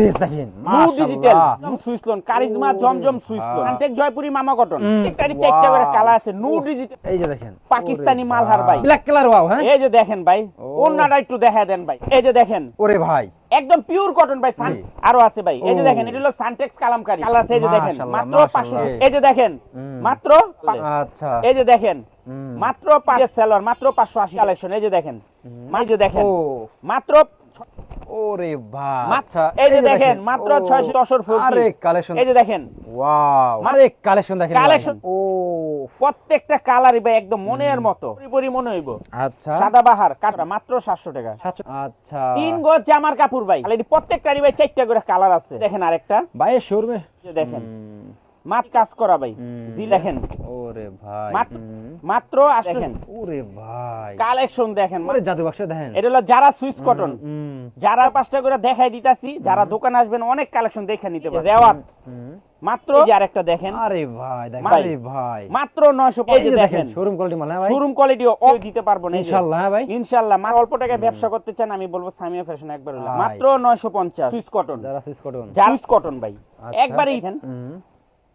Dress দেখেন digital Swiss lawn Charisma জমজম Swiss lawn আনটেক জয়পুরি মামা কটন প্রত্যেকটারই চারটা করে কালার আছে নিউ ডিজিটাল এই যে দেখেন পাকিস্তানি মালহার ভাই ব্ল্যাক কালার ওয়াও হ্যাঁ এই যে দেখেন ভাই অন্যটা একটু দেখা দেন ভাই এই যে দেখেন ওরে ভাই একদম পিওর কটন ভাই সান আরও আছে ভাই এই যে দেখেন এটা হলো সানটেক্স কালামকারী কালার এই যে দেখেন মাত্র মাশাআল্লাহ। 500 এই যে দেখেন মাত্র আচ্ছা এই যে দেখেন মাত্র পাঁচ সেলর মাত্র 580 কালেকশন এই যে দেখেন এই যে দেখেন মাত্র ওরে ভাই। আচ্ছা এই যে দেখেন মাত্র 610 ফুল আরে কালেকশন এই যে দেখেন। ওয়াও। আরে কালেকশন দেখেন Collection- ও। প্রত্যেকটা কালারই ভাই একদম মনের মতো পরি মনে হইব। আচ্ছা। সাদা বাহার কাটা মাত্র 700 টাকা। আচ্ছা। তিন গজ জামার কাপড় ভাই। প্রত্যেকটারই ভাই চারটা করে কালার আছে। দেখেন আরেকটা। ভাই শোরুমে দেখেন। মাত কাজ করা ভাই। দি দেখেন ওরে ভাই মাত্র দেখেন ওরে ভাই। কালেকশন দেখেন। ওরে জাদু বাক্স দেখেন। এটা হলো যারা সুইস কটন যারা পাঁচটা করে দেখাই দিতাছি। যারা দোকানে আসবেন অনেক কালেকশন দেখে নিতে পারবেন। রেওয়াত মাত্র এই যে আরেকটা দেখেন। আরে ভাই দেখেন ভাই। আরে ভাই। মাত্র 900 এই এই যে যে দেখেন দেখেন। শোরুম কোয়ালিটি মাল হ্যাঁ ভাই? শোরুম কোয়ালিটি ও দিতে পারব না। ইনশাআল্লাহ হ্যাঁ ভাই। ইনশাআল্লাহ মাত্র অল্প টাকায় ব্যবসা করতে চান আমি বলব সামিয়া ফ্যাশন একবার হলো। মাত্র 950 সুইস কটন যারা সুইচ কটন জাউস কটন ভাই। আচ্ছা। একবারই দেখেন।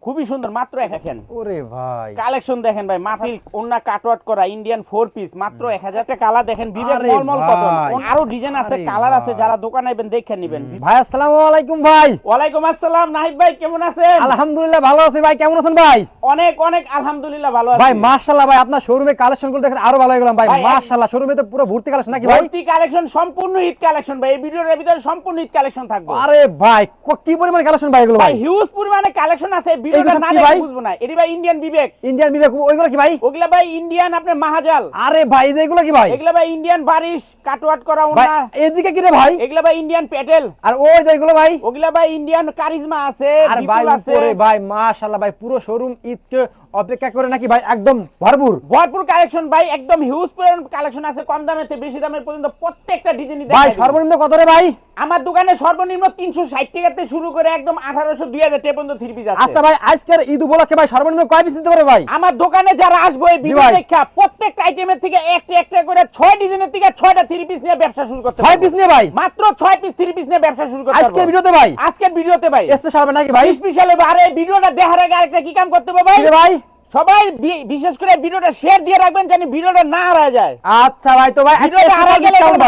খুবই সুন্দর মাত্র এক দেখেন ওরে ভাই। কালেকশন দেখেন ভাই মাসিল ওন্না কাটওয়াট করা ইন্ডিয়ান ফোর পিস মাত্র এক হাজার। টাকা কালার দেখেন বিবেক আরে মলমল কটন আরও ডিজাইন আছে কালার আছে যারা দোকানে আইবেন দেখে নেবেন। ভাই আসসালামু আলাইকুম ভাই। ওয়ালাইকুম আসসালাম নাহিদ ভাই কেমন আছেন? আলহামদুলিল্লাহ ভালো আছি ভাই কেমন আছেন ভাই? অনেক অনেক আলহামদুলিল্লাহ ভালো আছি। ভাই মাশাআল্লাহ ভাই আপনার শোরুমে কালেকশনগুলো দেখে আরও ভালো হয়ে গেলাম ভাই। মাশাআল্লাহ শোরুমে তো পুরো ভর্তি কালেকশন নাকি ভাই? ভর্তি কালেকশন সম্পূর্ণ ঈদ কালেকশন ভাই। এই ভিডিওর ভিতরে সম্পূর্ণ ঈদ কালেকশন থাকবে। আরে ভাই কি পরিমাণ কালেকশন ভাই এগুলো ভাই হিউজ পরিমাণে কালেকশন আছে ভিডিওটা না দেখে বুঝব না। এটি ভাই ইন্ডিয়ান বিবেক। ইন্ডিয়ান বিবেক ওইগুলো কি ভাই? ওগুলা ভাই ইন্ডিয়ান আপনার মাহাজাল। আরে ভাই এগুলো কি ভাই? এগুলা ভাই ইন্ডিয়ান বারিশ কাটওয়াট করা ওনা এদিকে কি রে ভাই? এগুলা ভাই ইন্ডিয়ান পেটেল। আর ওই যে এগুলো ভাই? ওগুলা ভাই ইন্ডিয়ান কারিজমা আছে আর ভাই উপরে ভাই মাশাআল্লাহ ভাই পুরো শোরুম ঈদকে অপেক্ষা করে নাকি ভাই একদম ভরপুর? ভরপুর কালেকশন ভাই একদম হিউজ পরিমাণ কালেকশন আছে কম দামে থেকে বেশি দামের পর্যন্ত প্রত্যেকটা ডিজাইন ভাই সর্বনিম্ন কত রে ভাই? আমার দোকানে সর্বনিম্ন তিনশো ষাট টাকাতে শুরু করে একদম আঠারোশো দুই হাজার টাকা পর্যন্ত থ্রি পিস আছে। আচ্ছা ভাই আজকের ঈদ উপলক্ষে ভাই সর্বনিম্ন কয় পিস দিতে পারে ভাই? আমার দোকানে যারা আসব এই ভিডিও দেখা প্রত্যেকটা আইটেমের থেকে একটা একটা করে ছয় ডিজাইনের থেকে ছয়টা থ্রি পিস নিয়ে ব্যবসা শুরু করতে ছয় পারব। পিস নিয়ে ভাই? মাত্র ছয় পিস থ্রি পিস নিয়ে ব্যবসা শুরু করতে আজকের ভিডিওতে ভাই? আজকের ভিডিওতে ভাই। স্পেশাল হবে নাকি ভাই? স্পেশাল হবে। আরে ভিডিওটা দেখার আগে আরেকটা কি কাম করতে হবে ভাই? ভাই? সবাই বিশেষ করে ভিডিওটা শেয়ার দিয়ে রাখবেন জানি ভিডিওটা না হারায় যায়। আচ্ছা ভাই তো ভাই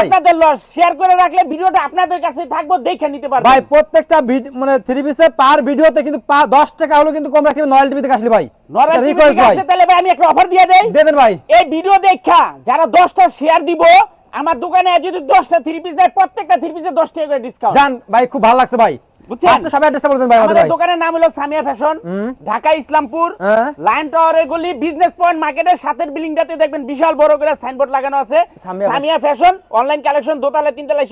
আপনাদের লস শেয়ার করে রাখলে ভিডিওটা আপনাদের কাছে থাকব দেখে নিতে পারবেন ভাই প্রত্যেকটা মানে থ্রি পিসে পার ভিডিওতে কিন্তু পা- দশ টাকা হলো কিন্তু কম রাখতে নয়েল টিভি থেকে আসলে ভাই। তাহলে ভাই আমি একটা অফার দিয়ে দেই। দেন ভাই। এই ভিডিও দেখা যারা দশটা শেয়ার দিব আমার দোকানে যদি দশটা থ্রি পিস দেয় প্রত্যেকটা থ্রি পিসে দশ টাকা করে ডিসকাউন্ট জান ভাই খুব ভালো লাগছে ভাই। দোকানের নাম হলো সামিয়া ফ্যাশন ঢাকা ইসলামপুর হ্যাঁ। লাইন টাওয়ারের গলি বিজনেস পয়েন্ট মার্কেটের সাথের বিল্ডিংটাতে দেখবেন বিশাল বড় করে সাইনবোর্ড লাগানো আছে। সামিয়া ফ্যাশন অনলাইন কালেকশন দোতলা তিনতলা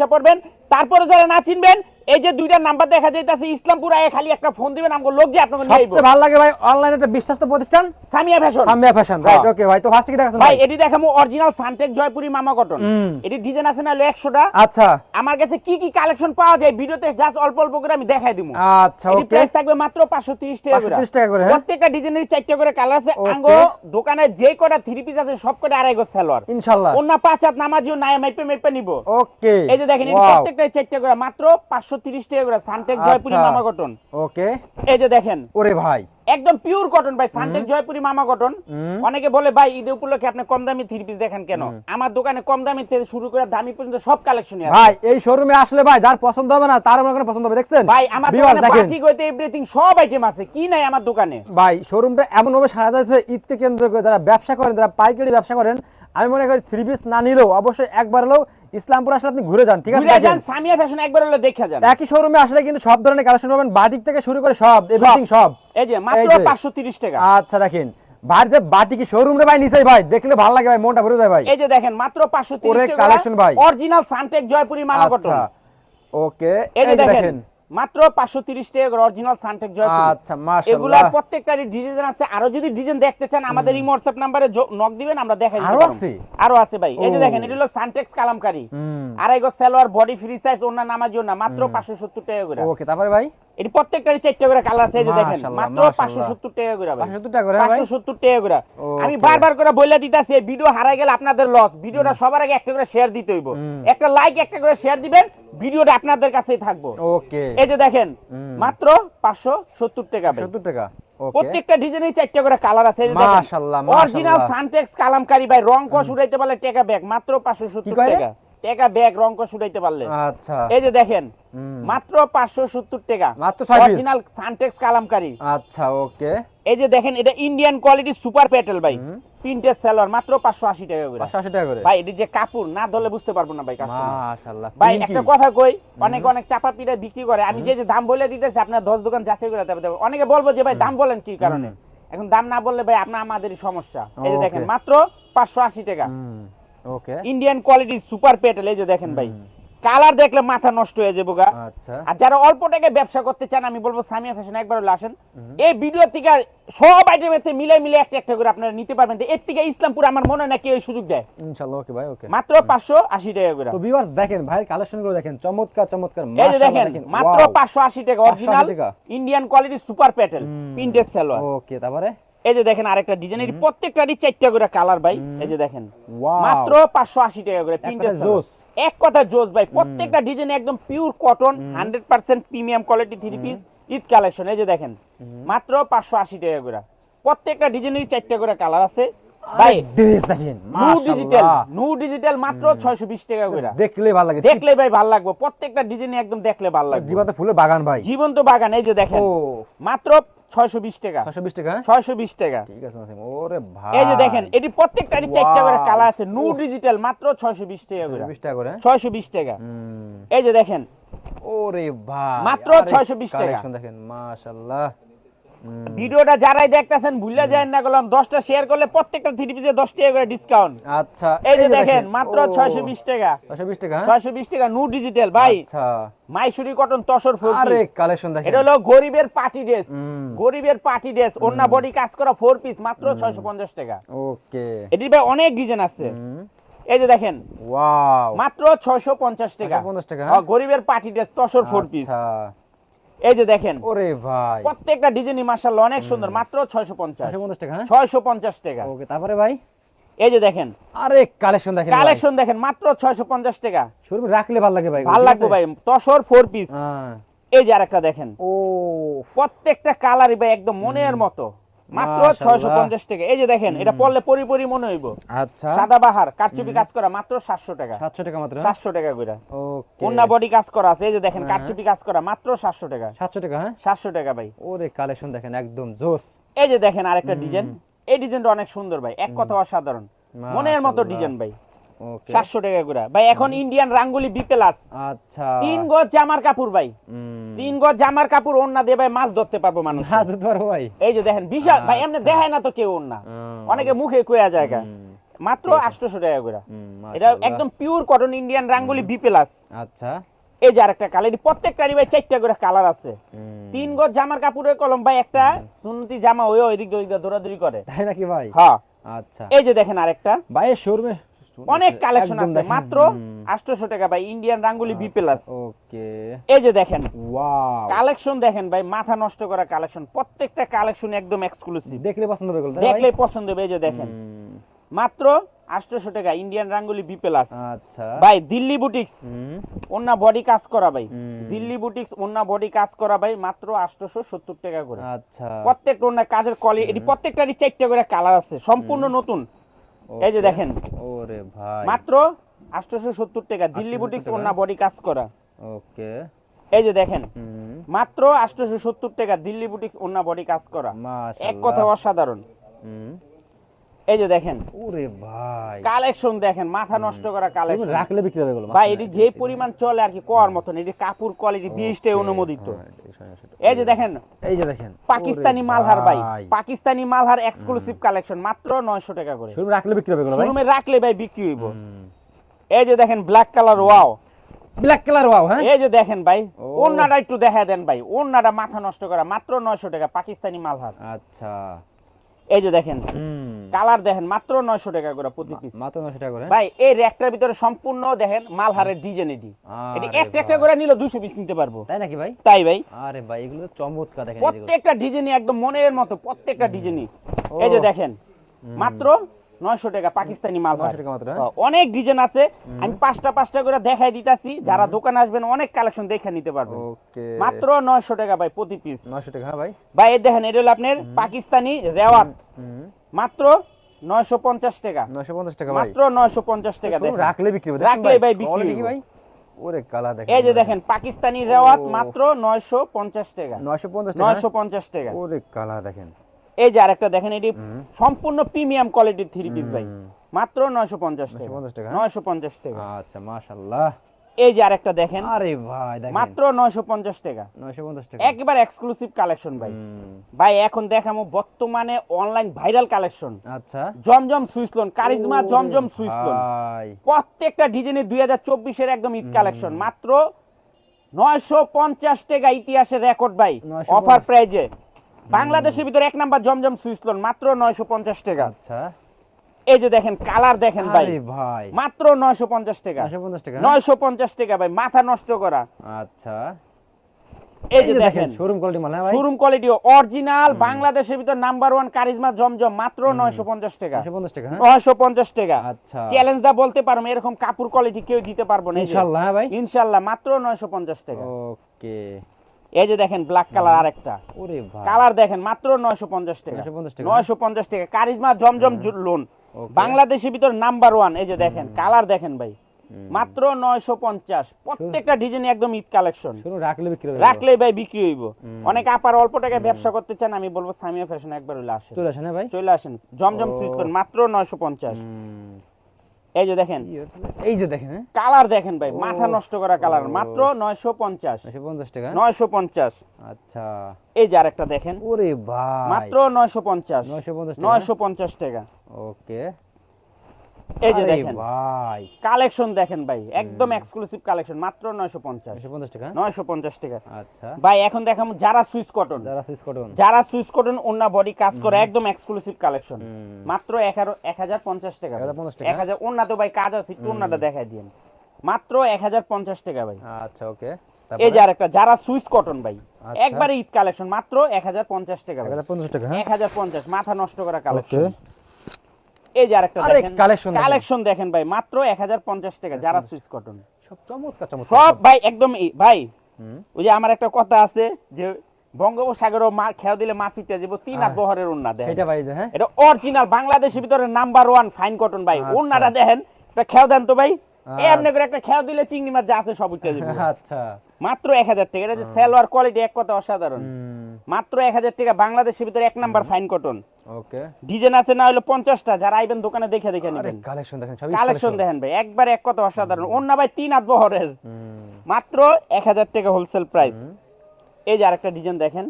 তারপরে যারা না চিনবেন এই যে দুইটা নাম্বার দেখা যাইতাছে ইসলামপুর আয়ে খালি একটা ফোন দিবেন আমগো লোক যে আপনাকে নিয়ে আইবো সবচেয়ে ভালো লাগে ভাই অনলাইনে একটা বিশ্বস্ত প্রতিষ্ঠান? Samia fashion Samia fashion right okay ভাই তো ফার্স্ট কি দেখাছেন ভাই এটি দেখামু অরিজিনাল সানটেক জয়পুরি মামা কটন এটি ডিজাইন আছে না হলো 100টা আচ্ছা। আমার কাছে কি কি কালেকশন পাওয়া যায় ভিডিওতে জাস্ট অল্প অল্প করে আমি দেখাই দিমু। আচ্ছা ওকে প্রাইস থাকবে মাত্র 530 টাকা করে। 530 টাকা করে, হ্যাঁ? প্রত্যেকটা ডিজাইনের চারটি করে কালার আছে। আঙ্গো দোকানে যে কটা থ্রি পিস আছে সব কটা আড়াই গজ সালোয়ার। ইনশাআল্লাহ অন্য পাঁচ হাত নামাজিও নাই মাইপে মাইপে নিব। ওকে এই যে দেখেন প্রত্যেকটা চারটি করে মাত্র 530 টাকা করে সানটেক জয়পুরি আচ্ছা। মামা কটন। ওকে। এই যে দেখেন। ওরে ভাই। একদম পিওর কটন ভাই সানটেক জয়পুরি মামা কটন। অনেকে বলে ভাই ঈদ উপলক্ষে আপনি কম দামি থ্রি পিস দেখেন কেন? আমার দোকানে কম দামি থেকে শুরু করে দামি পর্যন্ত সব কালেকশনই আছে। ভাই এই শোরুমে আসলে ভাই যার পছন্দ হবে না তার পছন্দ হবে দেখছেন? ভাই আমার দোকানে এভরিথিং সব আইটেম আছে কি নাই আমার দোকানে? ভাই শোরুমটা এমন ভাবে সাজা যাচ্ছে ঈদকে কেন্দ্র করে যারা ব্যবসা করেন যারা পাইকারি ব্যবসা করেন আমি মনে করি থ্রি পিস না নিলেও অবশ্যই একবার হলেও ইসলামপুর আসলে আপনি ঘুরে যান ঠিক আছে? সামিয়া ফ্যাশন একবার হলে দেখে যান। একই শোরুমে আসলে কিন্তু সব ধরনের কালেকশন পাবেন বাটিক থেকে শুরু করে সব এভরিথিং সব। এই যে মাত্র 530 টাকা। আচ্ছা দেখেন। ভাই যে বাটিকি শোরুম রে ভাই নিচেই ভাই দেখলে ভালো লাগে ভাই মনটা ভরে যায় ভাই। এই যে দেখেন মাত্র 530 ওরে টাকা। collection ভাই। অরিজিনাল সানটেক জয়পুরি মামা কটন আচ্ছা। ওকে এই যে দেখেন। মাত্র 530 টাকা অরিজিনাল সানটেক জয় আচ্ছা, মাশাআল্লাহ। এগুলা প্রত্যেকটারই ডিজাইন আছে। আরও যদি ডিজাইন দেখতে চান আমাদের এই হোয়াটসঅ্যাপ নম্বরে নক দিবেন আমরা দেখাই আরও আছে? আরও আছে ভাই। এই যে দেখেন এটা হলো সানটেক্স কালামকারী আড়াই গো সালোয়ার বডি ফ্রি সাইজ ওনা নামাজিও না মাত্র 570 টাকা করে। ওকে তারপরে ভাই? এটি প্রত্যেকটারই চারটা করে কালার আছে এই যে দেখেন। মাত্র মাশাআল্লাহ। পাঁচশো সত্তর টাকা করে ভাই। 570 টাকা করে, হ্যাঁ ভাই? পাঁচশো সত্তর টাকা করে। আমি বারবার করে দিতেছি এই ভিডিও হারাই গেলে আপনাদের লস ভিডিওটা সবার আগে একটা করে শেয়ার দিতে হইব। একটা লাইক একটা করে শেয়ার দিবেন ভিডিওটা আপনাদের কাছেই থাকব। ওকে। এই যে দেখেন মাত্র পাঁচশো সত্তর টাকা ভাই। 70 টাকা প্রত্যেকটা ডিজাইনের চারটা করে কালার আছে মাশাআল্লাহ, অরিজিনাল সানটেক্স কালামকারী ভাই রং কস উঠাইতে পারলে টাকা ব্যাগ মাত্র পাঁচশো সত্তর কয় রে? টাকা। টাকা ব্যাগ রং কস উঠাইতে পারলে। আচ্ছা। এই যে দেখেন মাত্র পাঁচশো সত্তর টাকা। মাত্র অরিজিনাল সানটেক্স কালামকারী। আচ্ছা ওকে। এই যে দেখেন এটা ইন্ডিয়ান কোয়ালিটি সুপার প্যাটেল ভাই। প্রিন্টেড সেলর মাত্র পাঁচশো আশি টাকা করে। 580 টাকা করে? ভাই এটি যে কাপড় না ধরলে বুঝতে পারব না ভাই কাস্টমার মাশাআল্লাহ ভাই একটা কথা কই অনেক অনেক চাপা পিঠা বিক্রি করে। আমি যে যে দাম বলে দিতেছি আপনার দশ দোকান যাচাই করে দেবে অনেকে বলব যে ভাই দাম বলেন কি কারণে? এখন দাম না বললে ভাই আপনার আমাদেরই সমস্যা। এই যে দেখেন মাত্র পাঁচশো আশি টাকা। হুম। Okay Indian quality super petal এই যে দেখেন ভাই। কালার দেখলে মাথা নষ্ট হয়ে যাব গা। আচ্ছা। আর যারা অল্প টাকায় ব্যবসা করতে চান আমি বলব সামিয়া ফ্যাশন একবার হলে আসেন। এই ভিডিও থেকে সব আইটেমের থেকে মিলে মিলে একটা একটা করে আপনারা নিতে পারবেন। এর থেকে ইসলামপুর আমার মনে হয় না কেউ এই সুযোগ দেয়। ইনশাআল্লাহ ওকে ভাই ওকে মাত্র পাঁচশো আশি টাকা করে। তো ভিউয়ার্স দেখেন ভাইয়ের কালেকশনগুলো দেখেন চমৎকার চমৎকার এই যে দেখেন মাত্র wow। পাঁচশো আশি টাকা original Indian quality super Patel printed salwar okay তারপরে? এই যে দেখেন আরেকটা ডিজাইনের প্রত্যেকটারই চারটা করে কালার ভাই। এই যে দেখেন. মাত্র পাঁচশো আশি টাকা করে কথায় জোস। এক কথা জোস ভাই প্রত্যেকটা ডিজাইন একদম pure cotton hundred percent premium quality three piece Eid collection এই যে দেখেন মাত্র পাঁচশো আশি টাকা করে। প্রত্যেকটা ডিজাইনেরই চারটা করে কালার আছে। ভাই ড্রেস দেখেন নু ডিজিটাল মাশাআল্লাহ নু ডিজিটাল মাত্র ছয়শো বিশ টাকা করে। দেখলে ভালো লাগে। দেখলে ভাই ভালো লাগবে। প্রত্যেকটা ডিজাইন একদম দেখলে ভালো লাগবে। জীবন্ত ফুলের বাগান ভাই। জীবন্ত বাগান এই যে দেখেন। ও। মাত্র ছয়শো বিশ টাকা। 620 টাকা হ্যাঁ? ছয়শো বিশ টাকা। ঠিক আছে ওরে ভাই। এই যে দেখেন এটি প্রত্যেকটারই চারটা করে কালার আছে নু ডিজিটাল মাত্র ছয়শো বিশ টাকা করে। 20 টাকা করে হ্যাঁ? ছয়শো বিশ টাকা। হুম। এই যে দেখেন ওরে ভাই মাত্র আরেক 620 টাকা। দেখেন মাশাআল্লাহ। ভিডিওটা যারাই দেখতেছেন ভুলে যায় না গেলাম দশটা শেয়ার করলে প্রত্যেকটা থ্রি পিসে দশ টাকা করে ডিসকাউন্ট আচ্ছা এই যে দেখেন মাত্র ছয়শো বিশ টাকা। 620 টাকা হ্যাঁ? ছয়শো বিশ টাকা নো ডিজিটাল ভাই। আচ্ছা। মাইসুরি কটন তসর ফোর আরে কালেকশন দেখেন। এটা হলো গরিবের পার্টি ড্রেস। গরিবের পার্টি ড্রেস অন্য বডি কাজ করা ফোর পিস মাত্র ছয়শো পঞ্চাশ টাকা। ওকে। এটির ভাই অনেক ডিজাইন আছে। এই যে দেখেন। ওয়াও। মাত্র ছয়শো পঞ্চাশ টাকা। 650 টাকা, হ্যাঁ, গরিবের party dress tussar four piece আচ্ছা এই যে দেখেন। ওরে ভাই। প্রত্যেকটা ডিজাইনই মাশাআল্লাহ অনেক সুন্দর মাত্র ছয়শো পঞ্চাশ। 650 টাকা হ্যাঁ? ছয়শো পঞ্চাশ টাকা। ওকে তারপরে ভাই? এই যে দেখেন। আরে কালেকশন দেখেন কালেকশন দেখেন মাত্র ছয়শো পঞ্চাশ টাকা। শুরু রাখলে ভালো লাগে ভাই ভালো লাগবে ভাই তসর ফোর পিস হ্যাঁ। এই যে আরেকটা দেখেন। ও প্রত্যেকটা কালারই ভাই একদম মনের মতো। মাত্র মাশাআল্লাহ। ছয়শো পঞ্চাশ টাকা। এই যে দেখেন এটা পড়লে পরি পরি মনে হইব। আচ্ছা। সাদা বাহার কারচুপি কাজ করা মাত্র সাতশো টাকা। 700 টাকা মাত্র? সাতশো টাকা ওকে। বডি কাজ করা আছে এই যে দেখেন কারচুপি কাজ করা মাত্র সাতশো টাকা। 700 টাকা হ্যাঁ? সাতশো টাকা ভাই। ওরে কালেকশন দেখেন একদম জোস। এই যে দেখেন আরেকটা ডিজাইন। এই ডিজাইনটা অনেক সুন্দর ভাই। এক কথা অসাধারণ। মনের মতো ডিজাইন ভাই। সাতশো টাকা করে। ভাই এখন ইন্ডিয়ান রাঙ্গুলি বি প্লাস আচ্ছা। তিন গজ জামার কাপড় ভাই। তিন গজ জামার কাপড় ওন্না দিয়ে ভাই মাছ ধরতে পারব মানুষ। হাজ দিতে পারব ভাই। এই যে দেখেন বিশাল ভাই এমনি দেখায় না তো কেউ ওন্না অনেকে মুখে কুয়া জায়গা। মাত্র আটশোশো টাকা করে। এটা একদম pure cotton Indian Rangoli B plus আচ্ছা। এই যে আরেকটা কালার প্রত্যেকটারই ভাই চারটা করে কালার আছে। তিন গজ জামার কাপড়ের কলম ভাই একটা সুন্নতি জামা ওই ওইদিক ওইদিক দৌড়াদৌড়ি করে। তাই নাকি ভাই? হ্যাঁ। আচ্ছা। এই যে দেখেন আরেকটা। ভাই শোরুমে অনেক কালেকশন আছে মাত্র হুম, আটশোশো টাকা ভাই ইন্ডিয়ান রাঙ্গুলি বি প্লাস ওকে। এই যে দেখেন। ওয়াও। কালেকশন দেখেন ভাই মাথা নষ্ট করা কালেকশন প্রত্যেকটা কালেকশন একদম এক্সক্লুসিভ দেখলে পছন্দ হবে দেখলেই পছন্দ হবে এই যে দেখেন। মাত্র আটশোশো টাকা ইন্ডিয়ান রাঙ্গুলি বি প্লাস আচ্ছা। ভাই দিল্লি বুটিক্স অন্য বডি কাজ করা ভাই। দিল্লি বুটিক্স অন্য বডি কাজ করা ভাই মাত্র আটশোশো সত্তর টাকা করে। আচ্ছা। প্রত্যেক অন্য কাজের কোয়ালিটি প্রত্যেকটারই চারটা করে কালার আছে সম্পূর্ণ নতুন। এই যে দেখেন। ওরে ভাই। মাত্র আটশোশো সত্তর টাকা দিল্লি 870 বুটিক্স টাকা। বডি কাজ করা। ওকে। এই যে দেখেন মাত্র আটশোশো সত্তর টাকা দিল্লি বুটিক্স ওনা বডি কাজ করা। এক কথা অসাধারণ। হুম। এই যে দেখেন ওরে ভাই। কালেকশন দেখেন মাথা নষ্ট করা কালেকশন রাখলে বিক্রি হবে এগুলো ভাই এটি যে পরিমাণ চলে আর কি কোয়ার মতন এটি কাপড় কোয়ালিটি বিএসটি অনুমোদিত। হ্যাঁ, এই যে দেখেন এই যে দেখেন পাকিস্তানি মালহার ভাই পাকিস্তানি মালহার এক্সক্লুসিভ কালেকশন মাত্র নয়শো টাকা করে। শোরুমে রাখলে বিক্রি হবে এগুলো ভাই? শোরুমে রাখলে ভাই বিক্রি হইব। এই যে দেখেন black colour wow black colour wow হ্যাঁ? এই যে দেখেন ভাই। ওন্নাটা একটু দেখা দেন ভাই ওন্নাটা মাথা নষ্ট করা মাত্র নয়শো টাকা পাকিস্তানি মালহার। আচ্ছা। এই যে দেখেন কালার দেখেন মাত্র নয়শো টাকা করে প্রতি পিস মাত্র নয়শো টাকা করে? ভাই এই র্যাকটার ভিতরে সম্পূর্ণ দেখেন মালহারের ডিজাইন এটি। এটি এক একটা একটা করে নিলে দুশো পিস নিতে পারব। তাই নাকি ভাই? তাই ভাই। আরে ভাই এগুলো তো চমৎকার দেখেন প্রত্যেকটা ডিজাইনই একদম মনের মতো প্রত্যেকটা ডিজাইনই এই যে দেখেন মাত্র নয়শো টাকা পাকিস্তানি মাল 900 টাকা মাত্র, হ্যাঁ? অনেক ডিজাইন আছে। আমি পাঁচটা পাঁচটা করে দেখাই দিতাছি। যারা দোকানে আসবেন অনেক কালেকশন দেখে নিতে পারবেন। ওকে। মাত্র নয়শো টাকা ভাই প্রতি পিস নশো টাকা হ্যাঁ ভাই? ভাই এই দেখেন এটা হলো আপনার পাকিস্তানি রেওয়াত। মাত্র নয়শো পঞ্চাশ টাকা। নশো পঞ্চাশ টাকা ভাই। মাত্র নয়শো পঞ্চাশ টাকা শুধু দেখেন। রাখলে বিক্রি হবে রাখলে ভাই? বিক্রি হইবো। ভাই? ওরে কালা দেখেন এই যে দেখেন পাকিস্তানি রেওয়াত মাত্র নয়শো পঞ্চাশ টাকা। নশো পঞ্চাশ টাকা? নয়শো পঞ্চাশ টাকা। ওরে কালা দেখেন। এই যে আরেকটা দেখেন এটি সম্পূর্ণ প্রিমিয়াম কোয়ালিটির থ্রি পিস ভাই। মাত্র নয়শো পঞ্চাশ টাকা। 950 টাকা, হ্যাঁ? নয়শো পঞ্চাশ টাকা। আচ্ছা মাশাআল্লাহ। এই যে আরেকটা দেখেন আরে ভাই দেখেন। মাত্র নয়শো পঞ্চাশ টাকা। নশো পঞ্চাশ টাকা। একবার এক্সক্লুসিভ কালেকশন ভাই। ভাই এখন দেখামো বর্তমানে অনলাইন ভাইরাল কালেকশন আচ্ছা। জমজম সুইসলন কারিজমা জমজম সুইসলন ভাই। প্রত্যেকটা ডিজাইনে দুই হাজার চব্বিশের একদম ঈদ কালেকশন মাত্র নয়শো পঞ্চাশ টাকা ইতিহাসের রেকর্ড ভাই। 950 অফার প্রাইজে বাংলাদেশের ভিতরে এক নাম্বার জমজম সুইসলন মাত্র নয়শো পঞ্চাশ টাকা। আচ্ছা। এই যে দেখেন কালার দেখেন ভাই। ভাই। মাত্র নয়শো পঞ্চাশ টাকা। টাকা? নয়শো পঞ্চাশ টাকা ভাই মাথা নষ্ট করা। আচ্ছা। এই যে দেখেন শোরুম কোয়ালিটি হ্যাঁ ভাই? শোরুম কোয়ালিটি অরিজিনাল বাংলাদেশের ভিতর নাম্বার ওয়ান কারিজমা জমজম মাত্র নয়শো পঞ্চাশ টাকা। নশো পঞ্চাশ টাকা হ্যাঁ? নয়শো পঞ্চাশ টাকা। আচ্ছা। চ্যালেঞ্জ দা বলতে পারব এরকম কাপড় কোয়ালিটি কেউ দিতে পারব না ইনশাআল্লাহ হ্যাঁ ভাই? ইনশাল্লাহ মাত্র নয়শো পঞ্চাশ টাকা। ওকে। এই যে দেখেন ব্ল্যাক কালার আরেকটা। ওরে ভাই। কালার দেখেন মাত্র নয়শো পঞ্চাশ টাকা। 950 টাকা। টাকা। কারিজমা জমজম লোন বাংলাদেশের ভিতর নাম্বার ওয়ান এই যে দেখেন কালার দেখেন ভাই। মাত্র নয়শো পঞ্চাশ। প্রত্যেকটা ডিজাইন একদম ঈদ কালেকশন রাখলে বিক্রি হবে রাখলেই ভাই বিক্রি হইব। অনেক আপার অল্প টাকায় ব্যবসা করতে চান আমি বলব সামিয়া ফ্যাশন একবার হইলে আসেন। চলে আসেন হ্যাঁ ভাই? চলে আসেন। জমজম সুইচ করেন মাত্র নয়শো পঞ্চাশ। হুম, এই যে দেখেন। এই যে দেখেন হ্যাঁ? কালার দেখেন ভাই মাথা নষ্ট করা কালার মাত্র নয়শো পঞ্চাশ। নশো পঞ্চাশ টাকা? নয়শো পঞ্চাশ। আচ্ছা। এই যে আরেকটা দেখেন। ওরে ভাই। মাত্র নয়শো পঞ্চাশ। 950 টাকা? নয়শো পঞ্চাশ টাকা। ওকে। এই যে দেখেন। ভাই। কালেকশন দেখেন ভাই একদম এক্সক্লুসিভ কালেকশন মাত্র নয়শো পঞ্চাশ। নশো পঞ্চাশ টাকা? নয়শো পঞ্চাশ টাকা। আচ্ছা। ভাই এখন দেখাম যারা সুইচ কটন যারা সুইচ কটন যারা সুইচ কটন অন্য বডি কাজ করে একদম এক্সক্লুসিভ কালেকশন। মাত্র এক হাজার পঞ্চাশ টাকা 1050 টাকা। এক হাজার তো ভাই কাজ আছে একটু অন্যটা দেখাই দিন মাত্র এক হাজার পঞ্চাশ টাকা ভাই। আচ্ছা ওকে। এই যে আরেকটা যারা সুইচ কটন ভাই আচ্ছা। একবারে ঈদ কালেকশন মাত্র এক হাজার পঞ্চাশ টাকা এক হাজার পঞ্চাশ টাকা হ্যাঁ? এক হাজার পঞ্চাশ মাথা নষ্ট করা ওকে। কালেকশন। এই যে আরেকটা দেখেন। কালেকশন কালেকশন দেখেন ভাই মাত্র এক হাজার পঞ্চাশ টাকা যারা সুইচ কটন। সব চমৎকার চমৎকার সব ভাই একদম ভাই ওই যে আমার একটা কথা আছে যে বঙ্গোপসাগর মা খেয়াল দিলে মাছ উঠে যাব তিন হাত বহরের দেখেন। এটা ভাই হ্যাঁ? এটা অরিজিনাল বাংলাদেশের ভিতরে নাম্বার ওয়ান ফাইন কটন ভাই। আচ্ছা। উন্নাটা দেখেন এটা খেয়াল দেন তো ভাই। আচ্ছা। এমনি করে একটা খেয়াল দিলে চিংড়ি মাছ যা আছে সব উঠে যাবে। আচ্ছা। মাত্র এক টাকা। এটা যে সেলোয়ার কোয়ালিটি এক কথা অসাধারণ। মাত্র এক হাজার টাকা বাংলাদেশের ভিতরে এক number fine cotton okay. Design আছে না হলো পঞ্চাশটা যারা আইবেন দোকানে দেখে দেখে নেবেন। কালেকশন দেখেন সবই কালেকশন দেখেন ভাই একবার এক কথা অসাধারণ। অন্য ভাই তিন বহরের। মাত্র টাকা হোলসেল প্রাইস এই যে আরেকটা ডিজাইন দেখেন।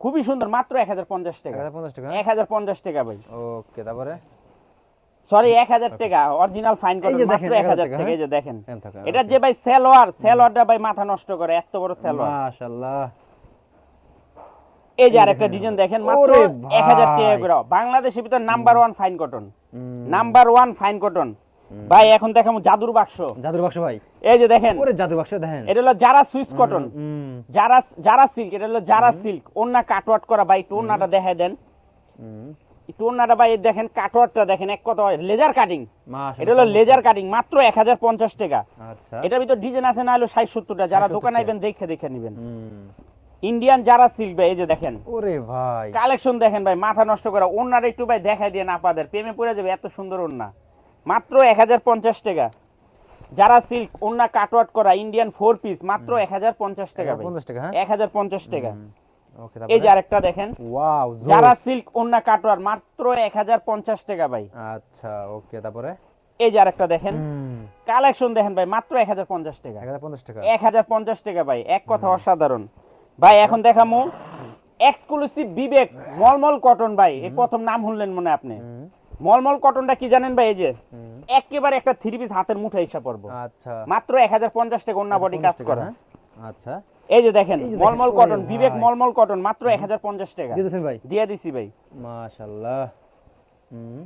খুবই সুন্দর মাত্র এক হাজার পঞ্চাশ এক টাকা হাজার পঞ্চাশ টাকা। এক হাজার পঞ্চাশ টাকা ভাই। ওকে তারপরে? সরি এক হাজার টাকা অরিজিনাল ফাইন কটন মাত্র এক হাজার 1000 টাকা এই যে দেখেন। এটা যে ভাই সেলোয়ার সেলোয়ারটা ভাই মাথা নষ্ট করে এত বড় সেলোয়ার। মাশাআল্লাহ। এই যে আরেকটা ডিজাইন দেখেন। মাত্র ওরে এক হাজার টাকা করে। বাংলাদেশের ভিতর number one fine cotton number one fine cotton ভাই এখন দেখাবো জাদুর বাক্স। জাদুর বাক্স ভাই। এই যে দেখেন। ওরে জাদুর বাক্স দেখেন। এটা হলো যারা সুইচ কটন যারা যারা সিল্ক এটা হলো যারা সিল্ক ওন্না কাটওয়াট করা ভাই একটু ওন্নাটা দেখায় দেন। ভাই দেখেন কাটওয়াটটা দেখেন এক কথা লেজার কাটিং এটা হলো লেজার কাটিং মাত্র এক হাজার পঞ্চাশ টাকা। আচ্ছা। এটার ভিতর ডিজাইন আছে না হলো ষাট সত্তরটা যারা 60 দোকানে আইবেন দেখে দেখে নেবেন। ইন্ডিয়ান যারা সিল্ক ভাই এই যে দেখেন। ওরে ভাই। কালেকশন দেখেন ভাই মাথা নষ্ট করা ওনার একটু ভাই দেখাই দিয়ে নাপাদের প্রেমে পড়ে যাবে এত সুন্দর ওন্না মাত্র এক হাজার পঞ্চাশ টাকা। যারা সিল্ক ওন্না কাটওয়াট করা ইন্ডিয়ান ফোর পিস মাত্র এক হাজার পঞ্চাশ টাকা ভাই। 1050 টাকা হ্যাঁ? এক হাজার পঞ্চাশ টাকা। ওকে এই যে আরেকটা দেখেন। ওয়াও যারা সিল্ক ওন্না কাটওয়ার মাত্র এক হাজার পঞ্চাশ টাকা ভাই। আচ্ছা ওকে তারপরে? এই যে আরেকটা দেখেন। কালেকশন দেখেন ভাই মাত্র এক হাজার পঞ্চাশ টাকা। 1050 টাকা? এক হাজার পঞ্চাশ টাকা ভাই এক কথা অসাধারণ। ভাই এখন দেখামু। এক্সক্লুসিভ বিবেক মলমল কটন ভাই এই প্রথম নাম শুনলেন মনে আপনি। মলমল কটনটা কি জানেন ভাই এই যে? একেবারে একটা থ্রি পিস হাতের মুঠে হিসাব পড়ব। আচ্ছা। মাত্র এক হাজার পঞ্চাশ টাকা অন্য বডি কাজ করা। হ্যাঁ? আচ্ছা। এই যে দেখেন মলমল কটন বিবেক। মলমল কটন মাত্র এক হাজার পঞ্চাশ টাকা। দিয়েছেন ভাই? দিয়ে দিছি ভাই। মাশাআল্লাহ। হুম।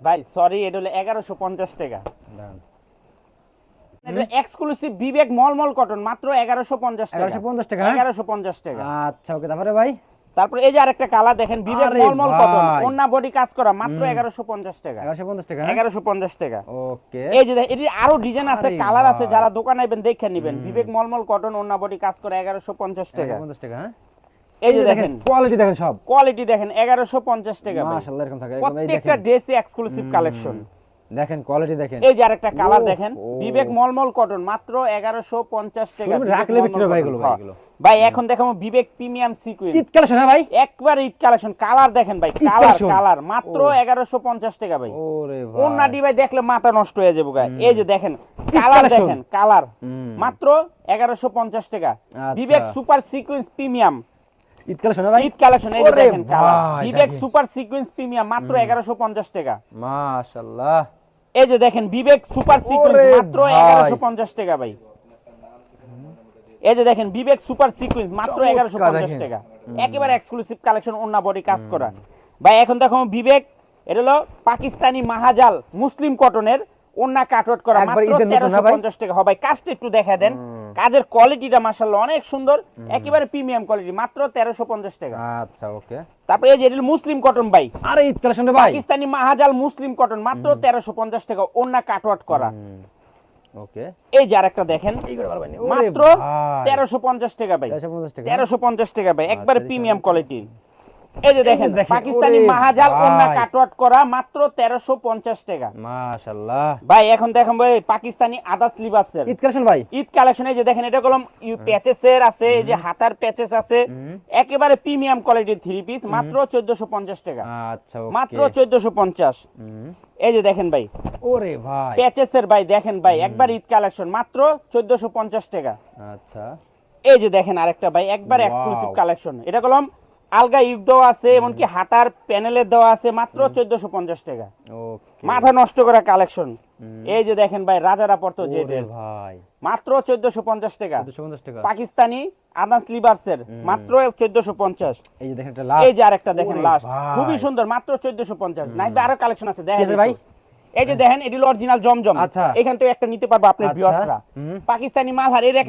ভাই সরি এটা হলো এগারোশো পঞ্চাশ টাকা। দাঁড়ান। এক্সক্লুসিভ বিবেক মলমল কটন মাত্র এগারোশো পঞ্চাশ টাকা। 1150 টাকা, হ্যাঁ? এগারোশো পঞ্চাশ টাকা। আচ্ছা ওকে তারপরে ভাই? তারপর এই যে আরেকটা কালার দেখেন বিবেক মলমল কটন। অন্য বডি কাজ করা মাত্র এগারোশো পঞ্চাশ টাকা। এগারোশো পঞ্চাশ টাকা এগারোশো পঞ্চাশ টাকা। ওকে। এই যে দেখেন, এটির আরও ডিজাইন আছে কালার আছে যারা দোকানে আইবেন দেখে নিবেন। বিবেক মলমল কটন অন্য বডি কাজ করে এগারোশো পঞ্চাশ টাকা। পঞ্চাশ টাকা হ্যাঁ? এই যে দেখেন কোয়ালিটি দেখেন সব। কোয়ালিটি দেখেন এগারোশো পঞ্চাশ টাকা ভাই। মাশাল্লাহ এরকম থাকে। এরকম এই প্রত্যেকটা দেখেন। ড্রেসে এক্সক্লুসিভ কালেকশন দেখেন কোয়ালিটি দেখেন। এই যে আরেকটা কালার দেখেন বিবেক মলমল কটন মাত্র এগারোশো পঞ্চাশ টাকা শোরুমে বিবেক রাখলে বিক্রি হবে ভাই cotton। এগুলো, ভাই হ্যাঁ। ভাই এখন দেখাবো Vivek premium sequence Eid collection হ্যাঁ ভাই? একবার ঈদ কালেকশন কালার দেখেন ভাই কালার কালার মাত্র ও। এগারোশো পঞ্চাশ টাকা ভাই। ওরে ভাই। ডিভাই দেখলে মাথা নষ্ট হয়ে যাবে গায়ে এই যে দেখেন কালার দেখেন কালার মাত্র এগারোশো পঞ্চাশ টাকা। আচ্ছা। Vivek super sequence premium Eid collection ভাই? ঈদ কালেকশন এই দেখেন বিবেক সুপার সিকুয়েন্স প্রিমিয়াম মাত্র এগারোশো পঞ্চাশ টাকা। মাশাল্লাহ এই যে দেখেন বিবেক সুপার সিকুয়েন্স মাত্র ভাই। এগারোশো পঞ্চাশ টাকা ভাই। এই যে দেখেন বিবেক সুপার সিকুয়েন্স মাত্র চমৎকার এগারোশো পঞ্চাশ দেখেন। টাকা। একেবারে এক্সক্লুসিভ কালেকশন অন্য বডি কাজ করা। ভাই এখন দেখো বিবেক এটা হলো পাকিস্তানি মাহাজাল মুসলিম কটনের অন্য কাটওয়ার্ট করা মাত্র ঈদের নতুন না তেরোশো ভাই? পঞ্চাশ টাকা। হবে কাজটা একটু দেখা দেন। কাজের কোয়ালিটিটা মাসাল্লাহ অনেক সুন্দর। একেবারে প্রিমিয়াম কোয়ালিটি মাত্র তেরোশো পঞ্চাশ টাকা। আচ্ছা ওকে। তারপরে এই যে মুসলিম কটন ভাই। আরে ঈদ কালেকশন ভাই। পাকিস্তানি মাহাজাল মুসলিম কটন মাত্র তেরোশো পঞ্চাশ টাকা অন্য কাটওয়ার্ট করা। ওকে। এই যে আরেকটা দেখেন। মাত্র তেরোশো পঞ্চাশ টাকা ভাই। 1350 টাকা? তেরোশো পঞ্চাশ টাকা ভাই একবারে আচ্ছা, প্রিমিয়াম কোয়ালিটির এই যে দেখেন পাকিস্তানি মাহাজাল। করা মাত্র টাকা। ভাই এখন দেখেন ভাই পাকিস্তানি আদাস লিবাসের ঈদ কালেকশন ভাই? ঈদ কালেকশনে যে দেখেন এটা কলম ইউ প্যাচেসের আছে এই যে হাতার প্যাচেস আছে। একেবারে প্রিমিয়াম কোয়ালিটির থ্রি পিস মাত্র চোদ্দশো পঞ্চাশ টাকা। আচ্ছা মাত্র ওকে চোদ্দশো পঞ্চাশ। এই যে দেখেন ভাই। ওরে ভাই। প্যাচেসের ভাই দেখেন ভাই একবার ঈদ কালেকশন মাত্র চোদ্দশো পঞ্চাশ টাকা। আচ্ছা। এই যে দেখেন আরেকটা ভাই একবার এক্সক্লুসিভ কালেকশন এটা কলম আলগা ইউক দেওয়া আছে এমনকি হাতার প্যানেলের দেওয়া আছে মাত্র চোদ্দশো পঞ্চাশ টাকা। মাথা নষ্ট করা কালেকশন। এই যে দেখেন ভাই রাজারা পড়তো যে ড্রেস ভাই। মাত্র চোদ্দশো পঞ্চাশ টাকা। টাকা। পাকিস্তানি আদান স্লিভার্সের মাত্র চোদ্দশো পঞ্চাশ। এই যে দেখেন এই যে আরেকটা দেখেন লাস্ট খুবই সুন্দর মাত্র চোদ্দশো পঞ্চাশ। নাইবে আরও কালেকশন আছে দেখেন ভাই? এই যে দেখেন এটি অরিজিনাল জমজম। আচ্ছা। এখান থেকে একটা নিতে পারব আপনার আচ্ছা। ভিউয়ার্সরা পাকিস্তানি মাল হার এই রেখে